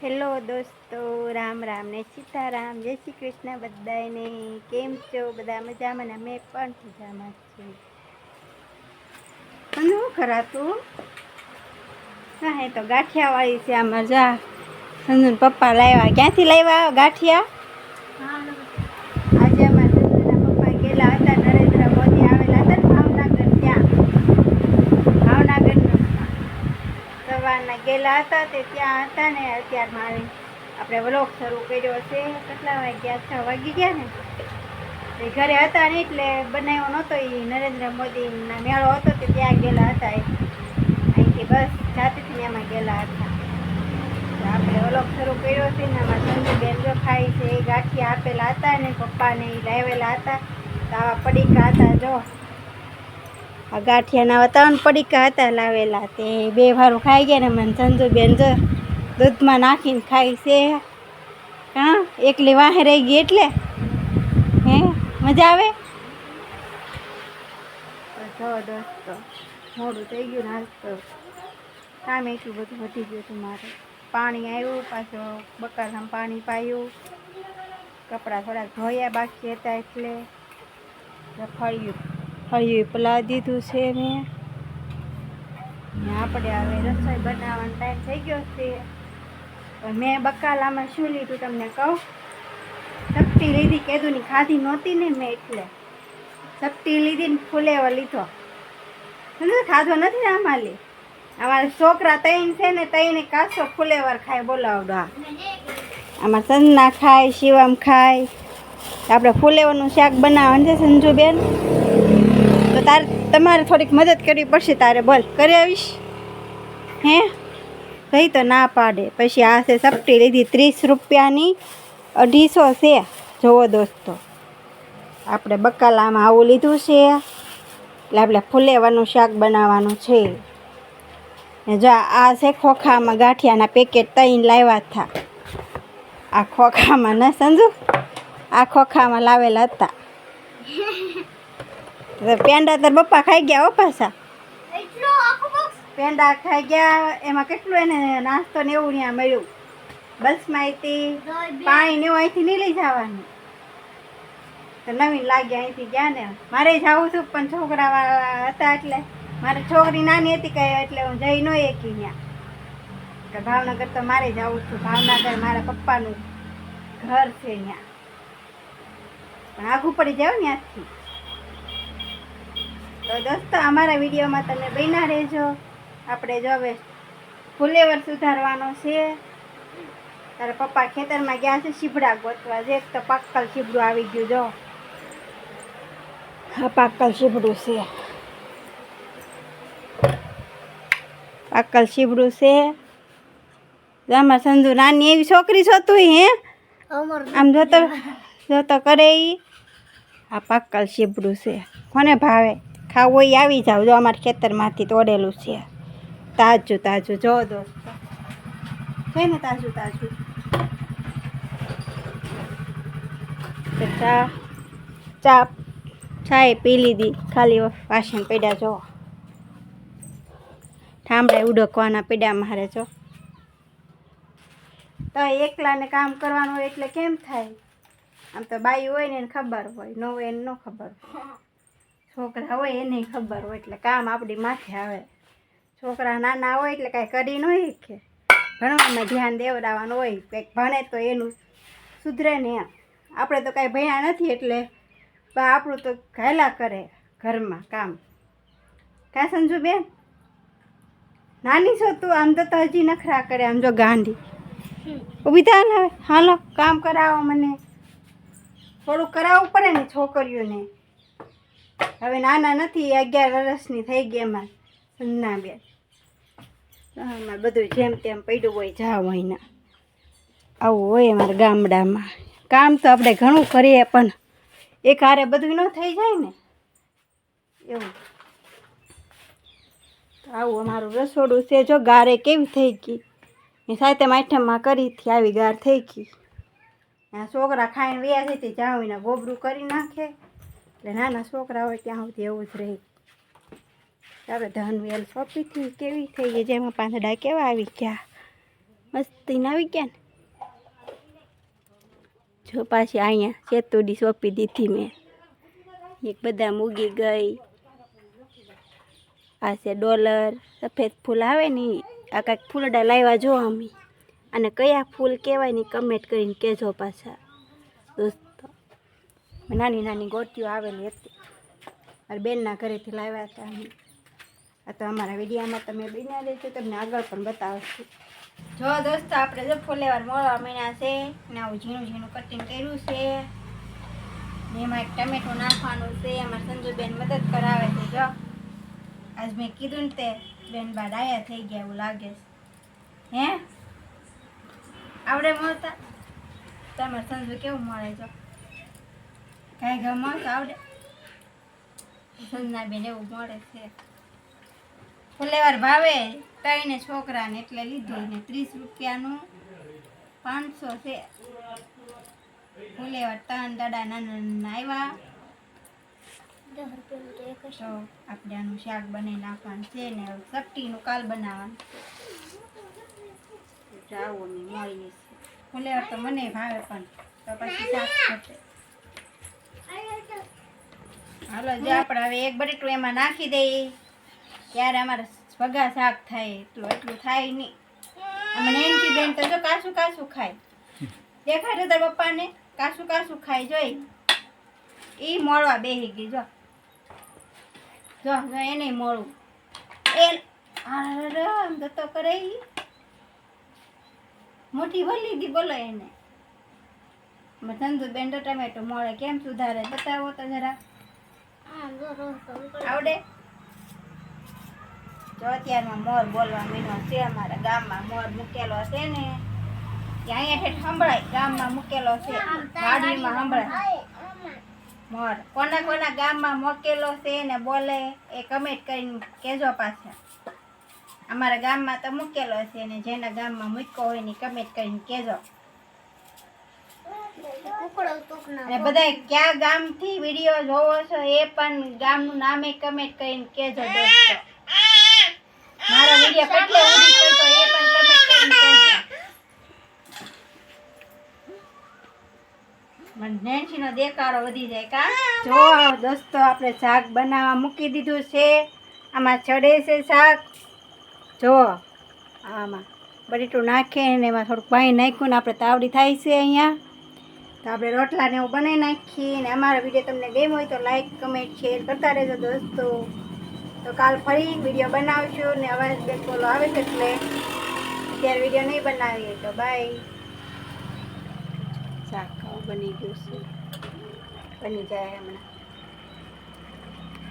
Hello દોસ્તો, રામ રામ ને સીતારામ, જય શ્રી કૃષ્ણ બધાને કેમ છો? બધા મજામાં ને અમે પણ મજામાં છું અને શું કરાતું હા, એ તો ગાંઠિયાવાળી છે આ મજા. સંજુન પપ્પા લાવ્યા. ક્યાંથી લાવ્યા ગાંઠિયા આજે અમારા સંજુના પપ્પા ગયેલા હતા નરેન્દ્ર મોદી આવેલા હતા ને ભાવનગર ત્યાં ભાવનગર સવારના ગયેલા હતા તે ત્યાં હતા ને અત્યારે મારે આપણે વ્લોગ શરૂ કર્યો છે. કેટલા વાગ્યા? છ વાગી ગયા ને? તે ઘરે હતા ને એટલે બનાવ્યો નહોતો એ નરેન્દ્ર મોદીના મેળો હતો તે ત્યાં ગયેલા હતા એ. અહીંથી બસ જાતેથી એમાં ગયેલા હતા. આપણે વ્લોગ શરૂ કર્યો છે ને આમાં સંજુબેન જો ખાય છે, એ ગાંઠિયા આપેલા હતા ને પપ્પાને એ લાવેલા હતા. તો આવા પડીકા હતા, જો. આ ગાંઠિયાના વાતાવરણ પડીકા હતા, લાવેલા તે બે વારું ખાઈ ગયા ને મને સંજુબેન જો દૂધમાં નાખીને ખાય છે. હા, એકલી વાહે રહી ગઈ એટલે? હે, મજા આવે? જો દોસ્તો મોડું થઈ ગયું નાસ્તો. કામ એટલું બધું વધી ગયું હતું મારે. પાણી આવ્યું પાછું બકાલામાં પાણી પાયું. કપડાં થોડાક ધોયા બાકી હતા એટલે ફળિયું ફળિયું પલાવી દીધું છે મેં. ને આપણે હવે રસોઈ બનાવવાનો ટાઈમ થઈ ગયો છે. પણ મેં બકાલામાં શું લીધું તમને કહું? ચપટી લીધી કેદુની ખાધી નહોતી ને મેં એટલે. ચપટી લીધી ને ફુલેવર લીધો. ખાધો નથી ને આમાં અમારા છોકરા તૈન છે ને તઈને કાચો ફુલેવર ખાય બોલાવડો આમાં સંજના ખાય શિવમ ખાય. આપણે ફુલેવરનું શાક બનાવવાનું છે સંજુબેન. તારે તમારે થોડીક મદદ કરવી પડશે તારે, બોલ કરી આવીશ? હે? કઈ તો ના પાડે. પછી આ છે સપટી લીધી ત્રીસ રૂપિયાની, અઢીસો છે. જુઓ દોસ્તો, આપણે બકાલામાં આવું લીધું છે. એટલે આપણે ફુલેવાનું શાક બનાવવાનું છે. ને જો આ છે ખોખામાં ગાંઠિયાના પેકેટ તૈન લાવ્યા હતા. આ ખોખામાં ન સમજુ? આ ખોખામાં લાવેલા હતા. પેંડા તાર પપ્પા ખાઈ ગયા હો પાછા. પેંડા ખાઈ ગયા એમાં કેટલું એને નાસ્તો ને એવું ત્યાં મળ્યું. બસ અહીંથી પાણી ને એવું અહીંથી નહીં લઈ જવાનું. તો નવીન લાગ્યા અહીંથી ગયા ને. મારે જવું છું પણ છોકરા વાળા હતા એટલે. મારે છોકરી નાની હતી કઈ એટલે હું જઈ ન એકી ત્યાં. કે ભાવનગર તો મારે જવું છું. ભાવનગર મારા પપ્પાનું ઘર છે ત્યાં. પણ આઘું પડી જાવ ત્યાંથી. તો દોસ્તો અમારા વિડીયોમાં તમે બન્યા રહેજો. આપણે જો હવે ફુલેવર સુધારવાનો છે. તારા પપ્પા ખેતરમાં ગયા છે શીભડા ગોતવા. જે તો પાક્કલ શીભડું આવી ગયું જો. હા પાક્કલ શીભડું છે. પાક્કલ શીભડું છે. આમાં સંજુ નાની એવી છોકરી છો તું હે? આમ જોતો જોતો કરે આ પાક્કલ શીભડું છે. કોને ભાવે? ખાવું હોય આવી જાવ. જો અમારા ખેતરમાંથી તોડેલું છે. તાજું તાજું. જો દોસ્તો. છે ને તાજું તાજું. ચા ચા, ચાય પી લીધી. ખાલી વાસણ પડ્યા, જો. ઠામડા ઉડકવાના પડ્યા મારે, જો. તો એકલાને કામ કરવાનું હોય એટલે કેમ થાય? આમ તો બાઈ હોય ને એને ખબર હોય. ન હોય એને ન ખબર હોય. છોકરા હોય એને ખબર હોય એટલે કામ આપણી માથે આવે. છોકરા નાના હોય એટલે કાંઈ કરી ન શીખે ભણવામાં ધ્યાન દેવડાવવાનું હોય, કંઈક ભણે તો એનું સુધરે ને એમ. આપણે તો કાંઈ ભણ્યા નથી એટલે આપણું તો ઘાયલા કરે ઘરમાં કામ. કાં સમજુ બેન? નાની છો તું? આમ તો હજી નખરા કરે, આમ જો ગાંધી ઊભી હાલો, કામ કરાવો મને. થોડુંક કરાવવું પડે ને છોકરીઓને. હવે નાના નથી, અગિયાર વર્ષની થઈ ગઈ એમાં સંજના બેન. અમારે બધું જેમ તેમ પડ્યું હોય, જાવ અહીંના. આવું હોય અમારા ગામડામાં. કામ તો આપણે ઘણું કરીએ, પણ એક હારે બધું ન થઈ જાય ને. એવું. તો આવું અમારું રસોડું છે, જો ગારે કેવી થઈ ગઈ. એ સાથે આઈટમમાં કરી હતી, આવી ગાર થઈ ગઈ. છોકરા ખાઈને વ્યા છે, તે જાવીને ગોબરું કરી નાખે. એટલે નાના છોકરા હોય ત્યાં સુધી એવું જ રહે. આપણે ધન, વેલ સોંપી હતી, કેવી થઈ ગઈ, જેમાં પાંદડા કેવા આવી ગયા? મસ્તી ના આવી ગયા ને? જો પાછી અહીંયા ચેતુડી સોંપી દીધી મેં. એક બધા મૂગી ગઈ. આ છે ડોલર. સફેદ ફૂલ આવે ને આ કાંઈક ફૂલડા લાવ્યા જો અમે. અને કયા ફૂલ કહેવાય ને કમેન્ટ કરીને કહેજો પાછા. દોસ્તો નાની નાની ગોટીઓ આવેલી હતી. મારી બેનના ઘરેથી લાવ્યા હતા આ તો અમારા વિડીયામાં તમે બિના દેજો તમને આગળ પણ બતાવશું. જો દોસ્તો, આપણે જો ફુલેવાર મોળવા મહિના છે ને આવું ઝીણું ઝીણું કટિંગ કર્યું છે. એમાં એક ટમેટું નાખવાનું છે. એમાં સંજુબેન મદદ કરાવે છે, જો. આજ મેં કીધું ને તે, બેન બા ડાયા થઈ ગયા એવું લાગે છે. હે? આવડે મળતા? તમારે સંજુ કેવું મળે, જો? કાંઈ ગમત આવડે? સંજના બેન એવું મળે છે. ફુલેવાર ભાવે ત્રણે છોકરાને એટલે લીધું ને ત્રીસ રૂપિયાનું પાંચસો છે. ફુલેવાર ત્રણ દડા નાના નાના આવ્યા તો આપણે આનું શાક બનાવી નાખવાનું છે ને ચપટીનું કાલ બનાવવાનું. જાઓ અમે ફુલેવાર તો મને ભાવે પણ. તો પછી શાક હાલો, જો આપણે હવે એક બટેટું એમાં નાખી દઈએ. ત્યારે અમારે ભગા શાક થાય, એટલું એટલું થાય નહીં. અમે નેનકી બેન તો જો કાસું કાસું ખાય. દેખાડે તાર પપ્પાને? કાસું કાસું ખાય, જોઈ. એ મોળવા બેહી ગઈ, જો. જો એને મોળું. એ આમ તો તો કરે. મોટી ભલી દી બોલો એને. ધંધુ બેન ટમેટો મળે કેમ સુધારે, બતાવો તો જરા. આવડે? જો અત્યારમાં મોર બોલવા મીનો છે અમારા ગામમાં મોર મૂકેલો છે ને. ત્યાં અહીંયા સંભળાય ગામમાં મૂકેલો છે. વાડીમાં સંભળાય. મોર કોના કોના ગામમાં મૂકેલો છે ને બોલે એ કમેન્ટ કરીને કહેજો પાછા. અમારા ગામમાં તો મૂકેલો છે ને જેના ગામમાં મૂક્યો હોય ને કમેન્ટ કરીને કહેજો. અને બધા ક્યાં ગામથી વીડિયો જોવો છો એ પણ ગામનું નામે કમેન્ટ કરીને કહેજો દોસ્તો. મારો વીડિયો કેટલો ઉડી પડતો એ પણ કમેન્ટ કરીને કહેજો. મને નેન્સીનો દેકારો વધી જાય કા? જો દોસ્તો આપણે શાક બનાવવા મૂકી દીધું છે. આમાં ચડે છે શાક. જો આમાં બટેટું નાખે ને એમાં થોડુંક પાણી નાખ્યું ને આપણે તાવડી થાય છે અહીંયા. તો આપણે રોટલાને એવું બનાવી નાખીએ ને અમારો વીડિયો તમને ગેમ હોય તો લાઈક કમેન્ટ શેર કરતા રહેજો દોસ્તો. તો કાલ ફરી વીડિયો બનાવશું ને અવાજ બે બોલો આવે છે એટલે અત્યારે વીડિયો નહીં બનાવીએ તો બાય શાક બની ગયું છે. બની જાય હમણાં.